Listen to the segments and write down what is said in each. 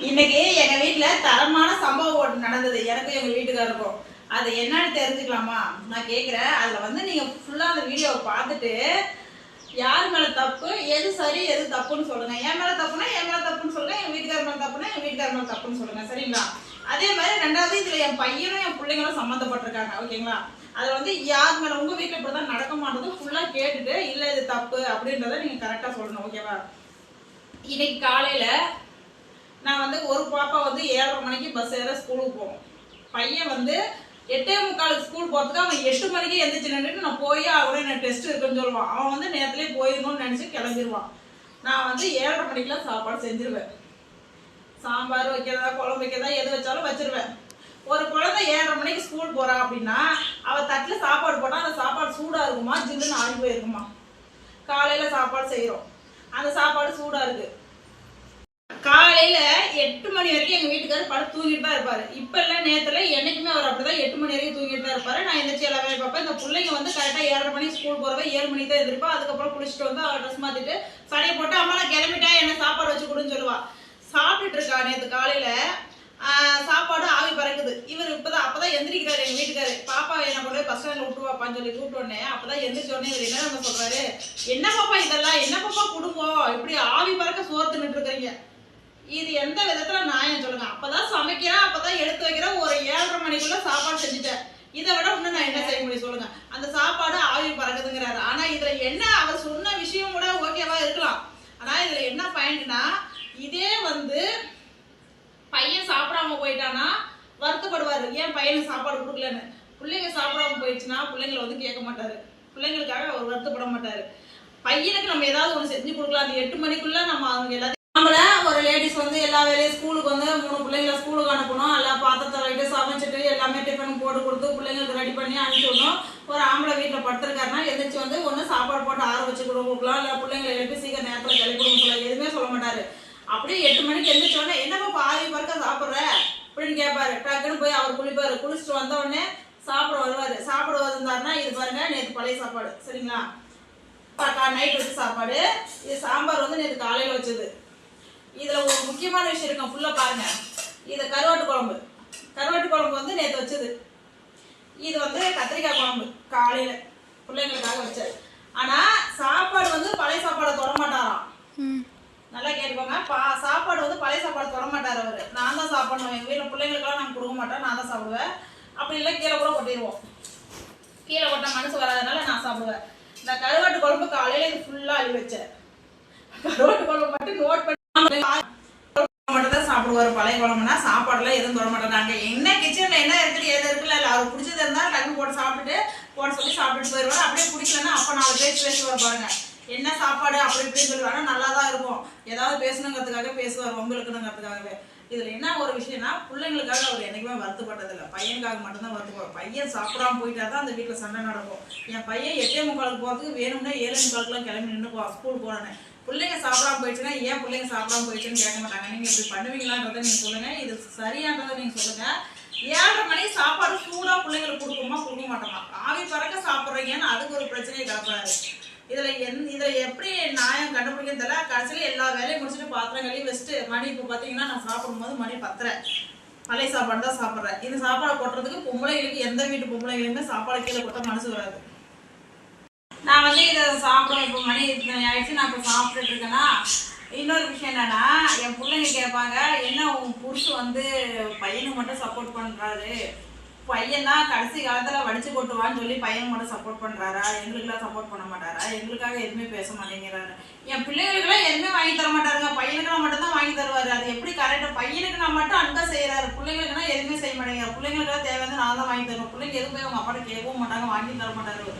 இன்னைக்கு எங்க வீட்டுல தரமான சம்பவம் ஒண்ணு நடந்தது. எனக்கும் எங்க வீட்டுக்காருக்கும் அது என்னன்னு தெரிஞ்சுக்கலாமா? நான் கேக்குறேன். அதுல வந்து நீங்க ஃபுல்லா அந்த வீடியோவை பார்த்துட்டு யார் மேல தப்பு எது சரி எது தப்புன்னு சொல்லுங்க. என் மேல தப்புனா என் மேல தப்புன்னு சொல்லுங்க. என் வீட்டுக்கார மேல தப்புனா என் வீட்டுக்கார மேல தப்புன்னு சொல்லுங்க. சரிங்களா? அதே மாதிரி ரெண்டாவது இதுல என் பையனும் என் பிள்ளைங்களும் சம்மந்தப்பட்டிருக்காங்க. ஓகேங்களா? அதுல வந்து யார் மேல உங்க வீட்டுல இப்படிதான் நடக்க மாட்டது ஃபுல்லா கேட்டுட்டு இல்ல இது தப்பு அப்படின்றத நீங்க கரெக்டா சொல்லணும். ஓகேவா? இன்னைக்கு காலையில நான் வந்து ஒரு பாப்பா வந்து ஏழரை மணிக்கு பஸ் ஏற ஸ்கூலுக்கு போவோம். பையன் வந்து எட்டே முக்காலுக்கு ஸ்கூல் போகிறதுக்கு அவன் எட்டு மணிக்கு எந்திரிச்சு நின்றுட்டு நான் போய் அவனே எனக்கு டெஸ்ட் இருக்குன்னு சொல்லுவான். அவன் வந்து நேரத்துலேயே போயிருக்கணும்னு நினச்சி கிளம்பிடுவான் நான் வந்து ஏழரை மணிக்கெலாம் சாப்பாடு செஞ்சிருவேன். சாம்பார் வைக்கிறதா குழம்பு வைக்கிறதா எது வச்சாலும் வச்சிருவேன். ஒரு குழந்தை ஏழரை மணிக்கு ஸ்கூல் போறா அப்படின்னா அவ தட்டில் சாப்பாடு போட்டால் அந்த சாப்பாடு சூடாக இருக்குமா ஜில்லுன்னு ஆறி போயிருக்குமா? காலையில் சாப்பாடு செய்கிறோம் அந்த சாப்பாடு சூடாக இருக்குது காலையில எட்டு மணி வரைக்கும் எங்க வீட்டுக்காரர் படுத்து தூங்கிட்டு தான் இருப்பாரு. இப்ப எல்லாம் நேரத்துல என்னைக்குமே அவர் அப்படிதான் எட்டு மணி வரைக்கும் தூங்கிட்டு தான் இருப்பாரு. நான் எந்திரிச்சு எல்லா வேலையும் பார்ப்பேன். இந்த பிள்ளைங்க வந்து கரெக்டா ஏழரை மணிக்கு ஸ்கூல் போறவ ஏழு மணிக்கு தான் எந்திரிப்பா. அதுக்கப்புறம் குளிச்சுட்டு வந்து அவர் ட்ரெஸ் மாத்திட்டு சடையை போட்டு அம்மா நான் கிளம்பிட்டேன். என்ன சாப்பாடு வச்சு கொடுன்னு சொல்லுவா. சாப்பிட்டுட்டு இருக்கா நேற்று காலையில. சாப்பாடு ஆவி பறக்குது. இவர் இப்பதான் அப்பதான் எந்திரிக்கிறாரு எங்க வீட்டுக்காரு. பாப்பா என்ன கொண்டு போய் பஸ் ஸ்டாண்ட்ல விட்டுவாப்பான்னு சொல்லி கூப்பிட்டு உடனே அப்பதான் எந்திரிச்ச உடனே இவர் என்ன நம்ம சொல்றாரு? என்ன பாப்பா இதெல்லாம்? என்ன பாப்பா குடும்பம்? இப்படி ஆவி பறக்க சோறு தின்னுட்டு இருக்கிறீங்க. இது எந்த விதத்துல நியாயம் சொல்லுங்க? அப்பதான் சமைக்கிறேன் அப்பதான் எடுத்து வைக்கிறேன் ஒரு ஏழரை மணிக்குள்ள சாப்பாடு செஞ்சுட்டேன். இதை விட இன்னும் நான் என்ன செய்ய முடியும் சொல்லுங்க. அந்த சாப்பாடு ஆவி பறக்குதுங்கிறாரு. ஆனா இதுல என்ன அவர் சொன்ன விஷயம் கூட ஓகேவா இருக்கலாம். ஆனா இதுல என்ன பாயிண்ட்னா இதே வந்து பையன் சாப்பிடாம போயிட்டானா வருத்தப்படுவாரு. ஏன் பையனுக்கு சாப்பாடு கொடுக்கலன்னு? பிள்ளைங்க சாப்பிடாம போயிடுச்சுன்னா பிள்ளைங்களை வந்து கேட்க மாட்டாரு. பிள்ளைங்களுக்காக அவர் வருத்தப்பட மாட்டாரு. பையனுக்கு நம்ம ஏதாவது ஒன்று செஞ்சு கொடுக்கலாம். அந்த எட்டு மணிக்குள்ள நம்ம அவங்க எல்லாத்தையும் நம்மள லேடிஸ் வந்து எல்லா வேலையும் ஸ்கூலுக்கு வந்து மூணு பிள்ளைங்கள ஸ்கூலுக்கு அனுப்பணும். எல்லாம் பாத்திரத்தை வைட்டு சமைச்சிட்டு எல்லாமே டிஃபன் போட்டு கொடுத்து பிள்ளைங்களுக்கு ரெடி பண்ணி அனுப்பிச்சிடணும். ஒரு ஆம்பளை வீட்டில் படுத்துருக்காருன்னா எந்திரிச்சு வந்து ஒன்று சாப்பாடு போட்டு ஆற வச்சு கொடுக்கலாம். இல்லை பிள்ளைங்களை எழுப்பி சீக்கிரம் நேரத்தில் கிளப்பி கொடுக்க எதுவுமே சொல்ல மாட்டார். அப்படியே எட்டு மணிக்கு எந்திரிச்ச உடனே என்னப்பா பாதி பறக்க சாப்பிட்ற? அப்படின்னு கேட்பாரு. டக்குன்னு போய் அவர் குளிப்பாரு. குளிச்சுட்டு வந்த உடனே சாப்பிட வருவார். சாப்பிட வந்தாருன்னா இது பாருங்க நேற்று பழைய சாப்பாடு. சரிங்களா? நைட் வச்ச சாப்பாடு. இது சாம்பார் வந்து நேற்று காலையில் வச்சது. இதில் ஒரு முக்கியமான விஷயம் இருக்கும். ஃபுல்லாக பாருங்க. இது கருவாட்டு குழம்பு. கருவாட்டு குழம்பு வந்து நேற்று வச்சது. இது வந்து கத்திரிக்காய் குழம்பு காலையில். பிள்ளைங்களுக்காக வச்சது. ஆனால் சாப்பாடு வந்து பழைய சாப்பாடை தொட மாட்டாராம் நல்லா கேட்டுக்கோங்க. பா சாப்பாடு வந்து பழைய சாப்பாடு தொட மாட்டார் அவர். நான் தான் சாப்பிடணும். எங்கள் வீட்டில் பிள்ளைங்களுக்கெல்லாம் நாங்கள் கொடுக்க மாட்டோம். நான் தான் சாப்பிடுவேன். அப்படி இல்லை கீழே கூட கொட்டிடுவோம் கீழே கொட்ட மனசு வராதனால நான் சாப்பிடுவேன். இந்த கருவாட்டு குழம்பு காலையில இது ஃபுல்லாக அழி வச்சேன். கருவாட்டு குழம்பு மட்டும் நோட் பண்ணி மட்டும் தான் சாப்பிடுவாரு. பழைய குழம்புனா சாப்பாடுலாம் எதுவும் தொட மாட்டோம் நாங்கள் என்ன கிச்சனில் என்ன இருக்குது எது இருக்குல்ல இல்லை. அவர் பிடிச்சது இருந்தால் டக்கு போட்டு சாப்பிட்டு போட சொல்லி சாப்பிட்டுட்டு போயிடுவார் அப்படியே பிடிக்கலன்னா அப்போ நாலு பேர் பேசுவார் பாருங்க. என்ன சாப்பாடு அப்படி இப்படின்னு சொல்லுவாங்க நல்லா தான் இருக்கும். ஏதாவது பேசணுங்கிறதுக்காக பேசுவார். உங்களுக்குங்கிறதுக்காகவே இதுல என்ன ஒரு விஷயம்னா பிள்ளைங்களுக்காக அவர் என்னைக்குமே வருத்தப்பட்டதில்லை. பையனுக்காக மட்டும்தான் வருத்தப்படுவார். பையன் சாப்பிடாம போயிட்டா தான் அந்த வீட்டில் சண்டை நடக்கும். என் பையன் எட்டே முக்காலுக்கு போகிறதுக்கு வேணும்னா ஏழு முக்காலுக்குலாம் கிளம்பி நின்று போ ஸ்கூல் போனேன் பிள்ளைங்க சாப்பிடாம போயிடுச்சுன்னா ஏன் பிள்ளைங்க சாப்பிடாம போயிடுச்சுன்னு கேட்க மாட்டாங்க. நீங்க இப்படி பண்ணுவீங்களான்றதை நீங்க சொல்லுங்க. இது சரியானதை நீங்க சொல்லுங்க. ஏழரை மணிக்கு சாப்பாடு சூடா பிள்ளைங்களுக்கு கொடுக்கணுமா? கொடுக்க மாட்டோமா? ஆவி பறக்க சாப்பிட்றீங்கன்னு அதுக்கு ஒரு பிரச்சனையை கிளப்புறாரு இதுல எந் இதுல எப்படி நியாயம் கண்டுபிடிக்கிறது தெரியல. கடைசியில எல்லா வேலையும் முடிச்சுட்டு பாத்திரம் கழுவி வச்சுட்டு மணி இப்போ பாத்தீங்கன்னா நான் சாப்பிடும்போது மணி பத்தரை. பழைய சாப்பாடு தான் சாப்பிட்றேன். இந்த சாப்பாடு கொட்டுறதுக்கு பொம்பளைகளுக்கு எந்த வீட்டு பொம்பளைகளுமே சாப்பாடு கீழே கொட்ட மனசு வராது. நான் வந்து இதை சாப்பிட இப்போ மணி இத்தனை ஆயிடுச்சு நான் இப்போ சாப்பிட்டுட்டு இருக்கேன்னா இன்னொரு விஷயம் என்னன்னா என் பிள்ளைங்க கேட்பாங்க என்ன உன் புருஷன் வந்து பையனுக்கு மட்டும் சப்போர்ட் பண்ணுறாரு பையன் தான் கடைசி காலத்தில் வடிச்சு கொட்டுவான்னு சொல்லி பையன் மட்டும் சப்போர்ட் பண்ணுறாரா எங்களுக்குலாம் சப்போர்ட் பண்ண மாட்டாரா? எங்களுக்காக எதுவுமே பேச மாட்டேங்கிறாரு. என் பிள்ளைங்களுக்குலாம் எதுவுமே வாங்கி தர மாட்டாருங்க. பையனுக்குலாம் மட்டும் தான் வாங்கி தருவார். அது எப்படி கரெக்டாக பையனுக்கு நான் மட்டும் அன்பா செய்கிறாரு பிள்ளைங்களுக்குனா எதுவுமே செய்ய மாட்டேங்கிறார். பிள்ளைங்களுக்குலாம் தேவை நான் தான் வாங்கி தருவேன். பிள்ளைங்க எதுவும் அவங்க அப்பாட்ட கேட்கவும் மாட்டாங்க வாங்கி தர மாட்டாரு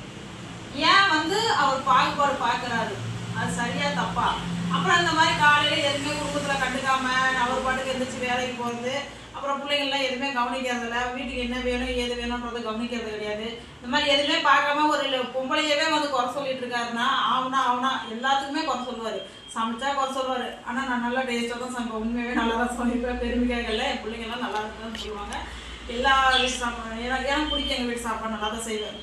வந்து அவர் பாகுபாடு பார்க்கறாரு அது சரியா தப்பா? அப்புறம் அந்த மாதிரி காலையில எதுவுமே குடும்பத்துல கண்டுக்காம அவர் பாட்டுக்கு எந்திரிச்சு வேலைக்கு போறது அப்புறம் பிள்ளைங்கள்லாம் எதுவுமே கவனிக்கிறதில்ல. வீட்டுக்கு என்ன வேணும் ஏது வேணும்ன்றதை கவனிக்கிறது கிடையாது. இந்த மாதிரி எதுவுமே பார்க்காம ஒரு பொம்பளையவே வந்து குறை சொல்லிட்டு இருக்காருன்னா ஆவனா ஆவுனா எல்லாத்துக்குமே குறை சொல்லுவார். சமைச்சா குறை சொல்லுவார். ஆனால் நான் நல்லா டேஸ்ட்டாக தான் சமைப்பேன். உண்மையாகவே நல்லா தான் சமைப்பேன். பெருமைக்காக என் பிள்ளைங்கள்லாம் நல்லா இருக்குன்னு சொல்லுவாங்க. எல்லா வீட்டு சாப்பாடு எனக்கு எனக்கு பிடிக்கும் எங்கள் வீட்டு சாப்பாடு நல்லா தான் செய்வேன்.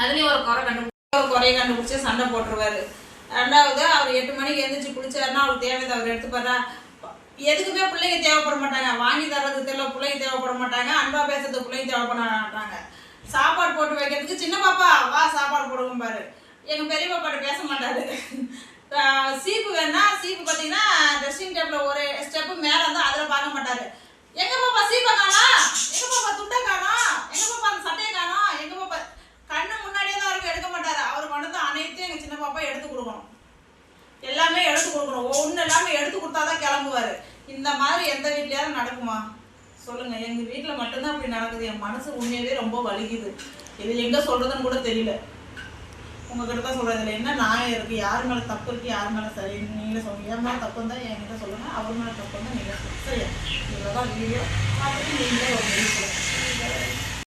அதுலேயும் ஒரு குறை கண்டு ஒரு குறைய கண்டுபிடிச்சி சண்டை போட்டுருவாரு. ரெண்டாவது அவர் எட்டு மணிக்கு எழுந்திரிச்சு குளிச்சாருன்னா அவருக்கு தேவையை அவர் எடுத்துப்பாரா? எதுக்குமே பிள்ளைங்க தேவைப்பட மாட்டாங்க. வாங்கி தரது தெரியல பிள்ளைங்க தேவைப்பட மாட்டாங்க. அன்பா பேசுறது பிள்ளைங்க தேவைப்பட மாட்டாங்க. சாப்பாடு போட்டு வைக்கிறதுக்கு சின்ன பாப்பா வா சாப்பாடு போடுவோம் பாரு. எங்க பெரிய பாப்பாட்ட பேச மாட்டாரு. சீப்பு வேணா சீப்பு பார்த்தீங்கன்னா ட்ரெஸ்ஸிங் டேபிள் ஒரு ஸ்டெப்பு மேலே இருந்தால் அதில் பார்க்க மாட்டாரு. எங்க பாப்பா சீப்பை காணா எங்க பாப்பா துட்டை காணோம் எங்க பாப்பா அந்த சட்டையை காணோம் எங்க பாப்பா கண்ணு முன்னாடியே தான் இருக்கும் எடுக்க மாட்டாரு அவர் கொண்டு வந்து அனைத்தையும் எங்க சின்ன பாப்பா எடுத்து கொடுக்கணும் எல்லாமே எடுத்து கொடுக்கணும் ஒன்று எல்லாமே தான் கிளம்புவாரு. இந்த மாதிரி எந்த வீட்லயாவது நடக்குமா? சொல்லுங்க. எங்க வீட்டுல மட்டும்தான் அப்படி நடக்குது. என் மனசு உண்மையாவே ரொம்ப வலிக்குது. இது எங்க சொல்றதுன்னு கூட தெரியல. உங்ககிட்ட தான் சொல்றது இல்லை என்ன நியாயம் இருக்கு? யார் மேல தப்பு இருக்கு? யார் மேல சரி? நீங்களே சொல்லுங்க. என் மேல தப்பு இருந்தா என்கிட்ட சொல்லுங்க. அவர் மேல தப்பு இருந்தா நீங்க சரியா? இவ்வளவுதான் வீடியோ பார்த்துட்டு நீங்களே ஒரு